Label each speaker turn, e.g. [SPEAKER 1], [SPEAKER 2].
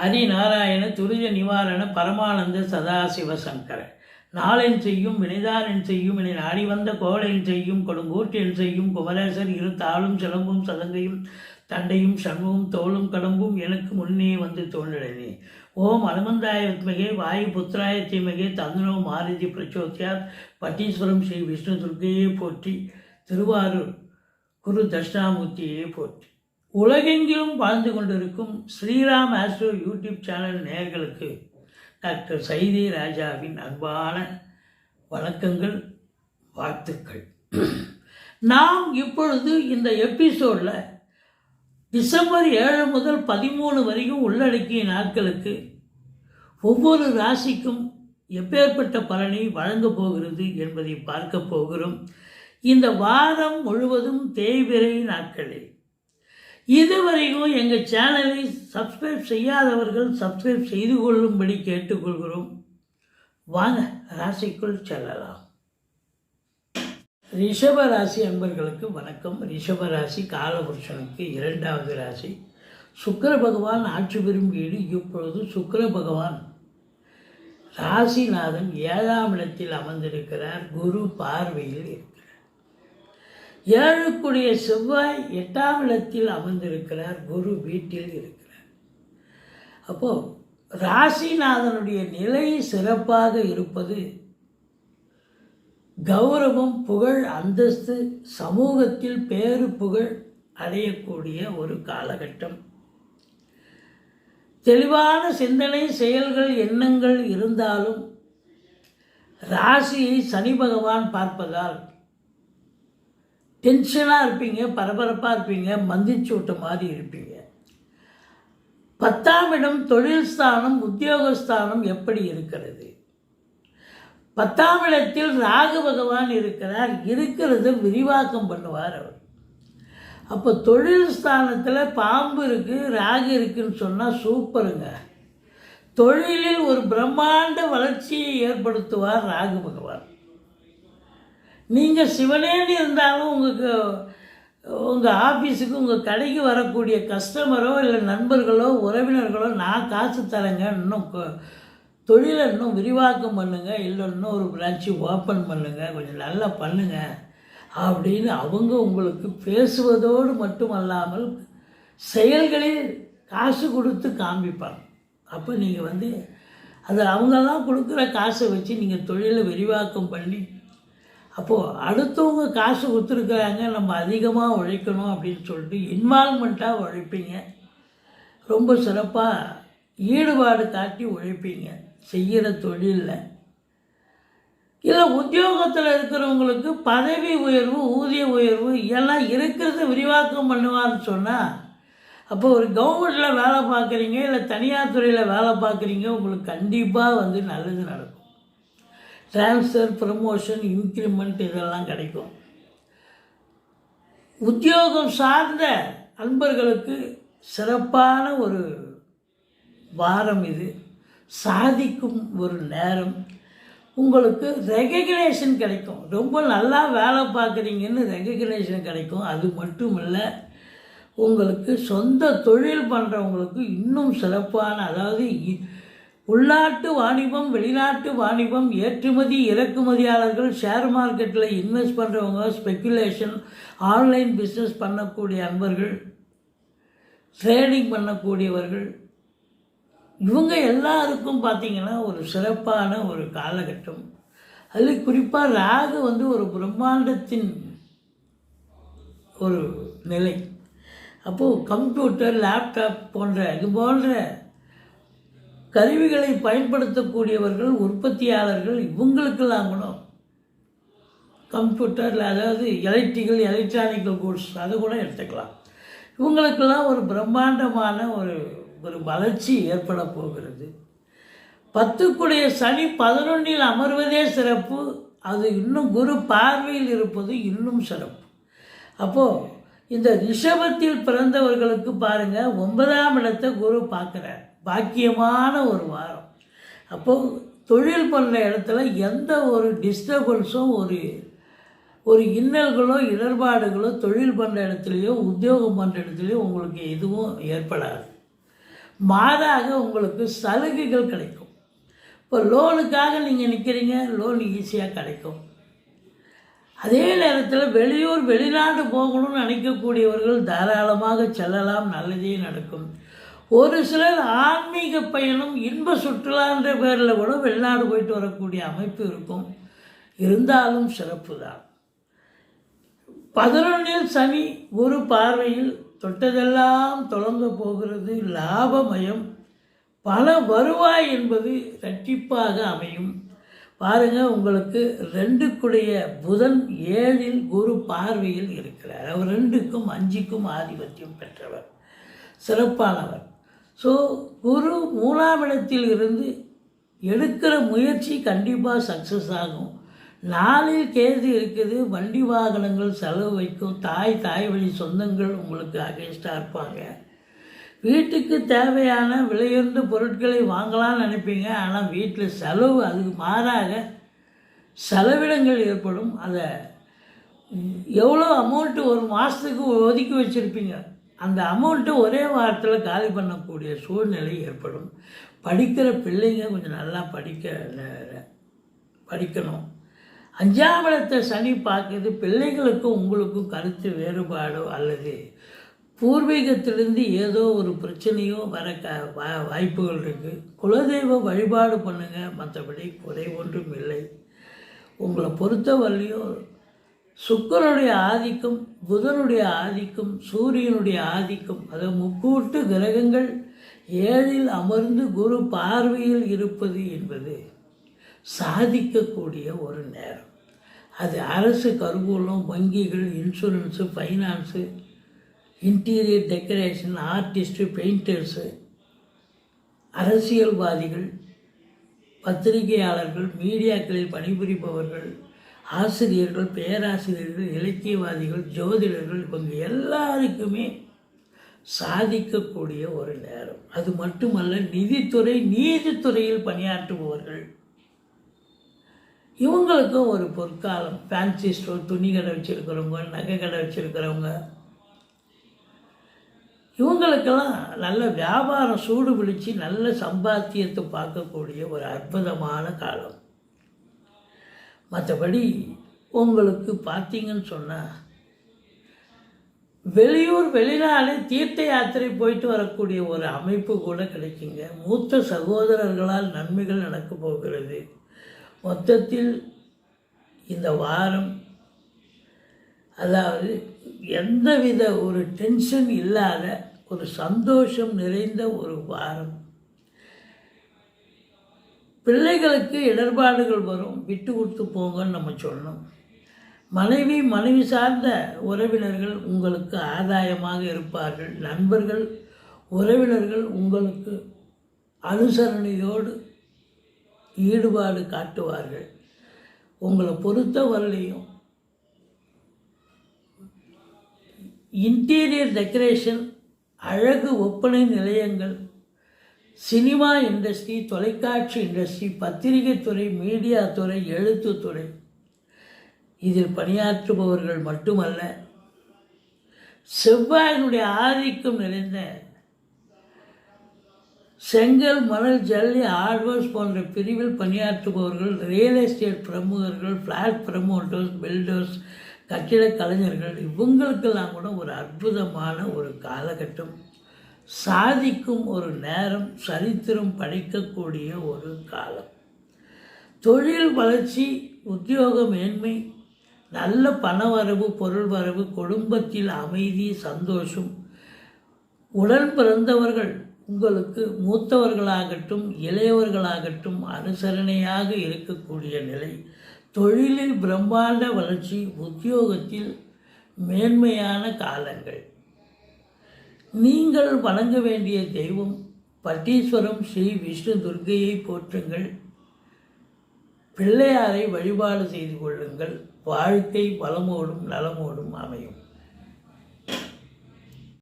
[SPEAKER 1] ஹரிநாராயண துரித நிவாரண பரமானந்த சதாசிவ சங்கர. நாளென் செய்யும் வினைதானென் செய்யும் என நாடி வந்த கோளென் செய்யும் கொடுங்கூற்றென் செய்யும் குமரேசர் இரு தாளும் சிலம்பும் சதங்கையும் தண்டையும் சண்முகம் தோளும் கடம்பும் எனக்கு முன்னே வந்து தோன்றினே ஓம் அனுமந்தாய வித்மகே வாயு புத்திராய தீமகே தந்தனோ மாருதி பிரச்சோத்தியார் பட்டீஸ்வரம் ஸ்ரீ விஷ்ணு துர்க்கையே போற்றி திருவாரூர் குரு தட்சிணாமூர்த்தியே போற்றி. உலகெங்கிலும் வாழ்ந்து கொண்டிருக்கும் ஸ்ரீராம் ஆஸ்ட்ரோ யூடியூப் சேனல் நேயர்களுக்கு டாக்டர் சைதி ராஜாவின் அன்பான வணக்கங்கள் வாழ்த்துக்கள். நாம் இப்பொழுது இந்த எபிசோடில் டிசம்பர் ஏழு முதல் பதிமூணு வரைக்கும் உள்ளடக்கிய நாட்களுக்கு ஒவ்வொரு ராசிக்கும் எப்பேற்பட்ட பலனை வழங்கப் போகிறது என்பதை பார்க்க போகிறோம். இந்த வாரம் முழுவதும் தேய்பிரை நாட்களில் இதுவரைக்கும் எங்கள் சேனலை சப்ஸ்கிரைப் செய்யாதவர்கள் சப்ஸ்கிரைப் செய்து கொள்ளும்படி கேட்டுக்கொள்கிறோம். வாங்க ராசிக்குள் செல்லலாம். ரிஷப ராசி அன்பர்களுக்கு வணக்கம். ரிஷப ராசி காலபுருஷனுக்கு இரண்டாவது ராசி. சுக்கர பகவான் ஆட்சி பெறும் வீடு இப்பொழுது சுக்கர பகவான். ராசிநாதன் ஏழாம் இடத்தில் அமர்ந்திருக்கிறார். குரு பார்வையில் ஏழுக்குடிய செவ்வாய் எட்டாம் இடத்தில் அமர்ந்திருக்கிறார். குரு வீட்டில் இருக்கிறார். அப்போ ராசிநாதனுடைய நிலை சிறப்பாக இருப்பது கௌரவம் புகழ் அந்தஸ்து சமூகத்தில் பேரு புகழ் அடையக்கூடிய ஒரு காலகட்டம். தெளிவான சிந்தனை செயல்கள் எண்ணங்கள் இருந்தாலும் ராசியை சனி பகவான் பார்ப்பதால் டென்ஷனாக இருப்பீங்க பரபரப்பாக இருப்பீங்க மந்திச்சு விட்ட மாதிரி இருப்பீங்க. பத்தாம் இடம் தொழில் ஸ்தானம் உத்தியோகஸ்தானம் எப்படி இருக்கிறது? பத்தாம் இடத்தில் ராகு பகவான் இருக்கிறார் இருக்கிறத விரிவாக்கம் பண்ணுவார் அவர். அப்போ தொழில் ஸ்தானத்தில் பாம்பு இருக்குது ராகு இருக்குன்னு சொன்னால் சூப்பருங்க. தொழிலில் ஒரு பிரம்மாண்ட வளர்ச்சியை ஏற்படுத்துவார் ராகு பகவான். நீங்கள் சிவனேன்னு இருந்தாலும் உங்களுக்கு உங்கள் ஆஃபீஸுக்கு உங்கள் கடைக்கு வரக்கூடிய கஸ்டமரோ இல்லை நண்பர்களோ உறவினர்களோ நான் காசு தரேங்க இன்னும் கொ- தொழிலை இன்னும் விரிவாக்கம் பண்ணுங்கள் இல்லை இன்னும் ஒரு பிரான்ச்சு ஓப்பன் பண்ணுங்கள் கொஞ்சம் நல்லா பண்ணுங்கள் அப்படின்னு அவங்க உங்களுக்கு பேசுவதோடு மட்டுமல்லாமல் செயல்களில் காசு கொடுத்து காமிப்பாங்க. அப்போ நீங்கள் வந்து அது அவங்கெல்லாம் கொடுக்குற காசை வச்சு நீங்கள் தொழிலை விரிவாக்கம் பண்ணி அப்போது அடுத்தவங்க காசு கொடுத்துருக்குறாங்க நம்ம அதிகமாக உழைக்கணும் அப்படின்னு சொல்லிட்டு இன்வால்மெண்ட்டாக உழைப்பீங்க. ரொம்ப சிறப்பாக ஈடுபாடு காட்டி உழைப்பீங்க செய்கிற தொழிலில். இல்லை உத்தியோகத்தில் இருக்கிறவங்களுக்கு பதவி உயர்வு ஊதிய உயர்வு எல்லாம் இருக்கிறத விரிவாக்கம் பண்ணுவான்னு சொன்னால் அப்போ ஒரு கவர்மெண்ட்டில் வேலை பார்க்குறீங்க இல்லை தனியார் துறையில் வேலை பார்க்குறீங்க உங்களுக்கு கண்டிப்பாக வந்து நல்லது நடக்கும். ட்ரான்ஸ்ஃபர் ப்ரமோஷன் இன்க்ரிமெண்ட் இதெல்லாம் கிடைக்கும். உத்தியோகம் சார்ந்த அன்பர்களுக்கு சிறப்பான ஒரு வாரம் இது. சாதிக்கும் ஒரு நேரம். உங்களுக்கு ரெகக்னேஷன் கிடைக்கும். ரொம்ப நல்லா வேலை பார்க்குறீங்கன்னு ரெகக்னேஷன் கிடைக்கும். அது மட்டும் இல்லை உங்களுக்கு சொந்த தொழில் பண்ணுறவங்களுக்கு இன்னும் சிறப்பான அதாவது இ- உள்நாட்டு வாணிபம் வெளிநாட்டு வாணிபம் ஏற்றுமதி இறக்குமதியாளர்கள் ஷேர் மார்க்கெட்டில் இன்வெஸ்ட் பண்ணுறவங்க ஸ்பெக்குலேஷன் ஆன்லைன் பிஸ்னஸ் பண்ணக்கூடிய அன்பர்கள் ட்ரேடிங் பண்ணக்கூடியவர்கள் இவங்க எல்லாருக்கும் பார்த்திங்கன்னா ஒரு சிறப்பான ஒரு காலகட்டம். அதில் குறிப்பாக ராகு வந்து ஒரு பிரம்மாண்டத்தின் ஒரு நிலை. அப்போது கம்ப்யூட்டர் லேப்டாப் போன்ற இது போன்ற கருவிகளை பயன்படுத்தக்கூடியவர்கள் உற்பத்தியாளர்கள் இவங்களுக்கெல்லாம் கூட கம்ப்யூட்டரில் அதாவது எலக்ட்ரிக்கல் எலக்ட்ரானிக்கல் கூட்ஸ் அதை கூட எடுத்துக்கலாம். இவங்களுக்கெல்லாம் ஒரு பிரம்மாண்டமான ஒரு ஒரு வளர்ச்சி ஏற்பட போகிறது. பத்துக்குடைய சனி பதினொன்றில் அமர்வதே சிறப்பு. அது இன்னும் குரு பார்வையில் இருப்பது இன்னும் சிறப்பு. அப்போது இந்த ரிஷபத்தில் பிறந்தவர்களுக்கு பாருங்கள் ஒன்பதாம் இடத்தை குரு பார்க்குறார். பாக்கியமான ஒரு வாரம். அப்போது தொழில் பண்ணுற இடத்துல எந்த ஒரு டிஸ்டர்பன்ஸும் ஒரு ஒரு இன்னல்களோ இடர்பாடுகளோ தொழில் பண்ணுற இடத்துலையோ உத்தியோகம் பண்ணுற இடத்துலையோ உங்களுக்கு எதுவும் ஏற்படாது. மாறாக உங்களுக்கு சலுகைகள் கிடைக்கும். இப்போ லோனுக்காக நீங்கள் நிற்கிறீங்க லோன் ஈஸியாக கிடைக்கும். அதே நேரத்தில் வெளியூர் வெளிநாடு போகணும்னு நினைக்கக்கூடியவர்கள் தாராளமாக செல்லலாம் நல்லதே நடக்கும். ஒரு சிலர் ஆன்மீக பயணம் இன்ப சுற்றுலான்ற பேரில் கூட வெளிநாடு போயிட்டு வரக்கூடிய அமைப்பு இருக்கும். இருந்தாலும் சிறப்பு தான் பதினொன்றில் சனி ஒரு பார்வையில் தொட்டதெல்லாம் தொடங்க போகிறது லாபமயம். பல வருவாய் என்பது இரட்டிப்பாக அமையும். பாருங்கள் உங்களுக்கு ரெண்டுக்குடைய புதன் ஏழில் குரு பார்வையில் இருக்கிறார். அவர் ரெண்டுக்கும் அஞ்சுக்கும் ஆதிபத்தியம் பெற்றவர். சிறப்பானவர். ஸோ குரு மூணாம் இடத்தில் இருந்து எடுக்கிற முயற்சி கண்டிப்பாக சக்ஸஸ் ஆகும். நாளில் கேது இருக்குது வண்டி வாகனங்கள் செலவு வைக்கும் தாய் தாய் வழி சொந்தங்கள் உங்களுக்கு அகேன்ஸ்டாக இருப்பாங்க. வீட்டுக்கு தேவையான விலையுயர்ந்த பொருட்களை வாங்கலாம்னு நினைப்பீங்க ஆனால் வீட்டில் செலவு அதுக்கு மாறாக செலவிடங்கள் ஏற்படும். அதை எவ்வளோ அமௌண்ட்டு ஒரு மாதத்துக்கு ஒதுக்கி வச்சுருப்பீங்க? அந்த அமௌண்ட்டை ஒரே வாரத்தில் காலி பண்ணக்கூடிய சூழ்நிலை ஏற்படும். படிக்கிற பிள்ளைங்க கொஞ்சம் நல்லா படிக்க படிக்கணும். அஞ்சாம் இடத்தை சனி பார்க்குறது பிள்ளைகளுக்கும் உங்களுக்கும் கருத்து வேறுபாடோ அல்லது பூர்வீகத்திலிருந்து ஏதோ ஒரு பிரச்சனையோ வர க வா- வாய்ப்புகள் இருக்குது குலதெய்வ வழிபாடு பண்ணுங்கள் மற்றபடி குறை ஒன்றும் இல்லை. உங்களை பொறுத்தவரையும் சுக்கரனுடைய ஆதிக்கம் புதனுடைய ஆதிக்கம் சூரியனுடைய ஆதிக்கம் அதாவது முக்கூட்டு கிரகங்கள் ஏழில் அமர்ந்து குரு பார்வையில் இருப்பது என்பது சாதிக்கக்கூடிய ஒரு நேரம். அது அரசு கருவூலம் வங்கிகள் insurance finance interior decoration artist painters அரசியல்வாதிகள் பத்திரிகையாளர்கள் மீடியாக்களில் பணிபுரிபவர்கள் ஆசிரியர்கள் பேராசிரியர்கள் இலக்கியவாதிகள் ஜோதிடர்கள் இவங்க எல்லாருக்குமே சாதிக்கக்கூடிய ஒரு நேரம். அது மட்டுமல்ல நிதித்துறை நீதித்துறையில் பணியாற்றுபவர்கள். இவங்களுக்கும் ஒரு பொற்காலம். ஃபேன்சி ஸ்டோர் துணி கடை வச்சுருக்கிறவங்க நகை கடை வச்சுருக்கிறவங்க. இவங்களுக்கெல்லாம் நல்ல வியாபாரம் சூடு பிடிச்சி நல்ல சம்பாத்தியத்தை பார்க்கக்கூடிய ஒரு அற்புதமான காலம். மற்றபடி உங்களுக்கு பார்த்தீங்கன்னு சொன்னால் வெளியூர் வெளிநாடு தீர்த்த யாத்திரை போயிட்டு வரக்கூடிய ஒரு அமைப்பு கூட கிடைக்குங்க. மூத்த சகோதரர்களால் நன்மைகள் நடக்க போகிறது. மொத்தத்தில் இந்த வாரம் அதாவது எந்தவித ஒரு டென்ஷன் இல்லாத ஒரு சந்தோஷம் நிறைந்த ஒரு வாரம். பிள்ளைகளுக்கு இடர்பாடுகள் வரும். விட்டு கொடுத்து போங்கன்னு நம்ம சொல்லணும். மனைவி மனைவி சார்ந்த உறவினர்கள் உங்களுக்கு ஆதாயமாக இருப்பார்கள். நண்பர்கள் உறவினர்கள் உங்களுக்கு அனுசரணையோடு ஈடுபாடு காட்டுவார்கள். உங்களை பொறுத்தவரையிலையும் இன்டீரியர் டெக்கரேஷன் அழகு ஒப்பனை நிலையங்கள் சினிமா இண்டஸ்ட்ரி தொலைக்காட்சி இண்டஸ்ட்ரி பத்திரிகை துறை மீடியா துறை எழுத்துத்துறை. இதில் பணியாற்றுபவர்கள் மட்டுமல்ல செவ்வாயினுடைய ஆதிக்கம் நிறைந்த செங்கல் மணல் ஜல்லி ஆர்வர்ஸ் போன்ற பிரிவில் பணியாற்றுபவர்கள் ரியல் எஸ்டேட் பிரமுகர்கள் ஃப்ளாட் ப்ரமோட்டர்ஸ் பில்டர்ஸ் கட்டிட கலைஞர்கள் இவங்களுக்கெல்லாம் கூட ஒரு அற்புதமான ஒரு காலகட்டம். சாதிக்கும் ஒரு நேரம் சரித்திரம் படைக்கக்கூடிய ஒரு காலம். தொழில் வளர்ச்சி உத்தியோக மேன்மை நல்ல பணவரவு பொருள் வரவு குடும்பத்தில் அமைதி சந்தோஷம். உடன் பிறந்தவர்கள் உங்களுக்கு மூத்தவர்களாகட்டும் இளையவர்களாகட்டும் அனுசரணையாக இருக்கக்கூடிய நிலை. தொழிலில் பிரம்மாண்ட வளர்ச்சி உத்தியோகத்தில் மேன்மையான காலங்கள். நீங்கள் வணங்க வேண்டிய தெய்வம் பட்டீஸ்வரம் ஸ்ரீ விஷ்ணு துர்க்கையை போற்றுங்கள். பிள்ளையாரை வழிபாடு செய்து கொள்ளுங்கள். வாழ்க்கை வளமோடும் நலமோடும் அமையும்.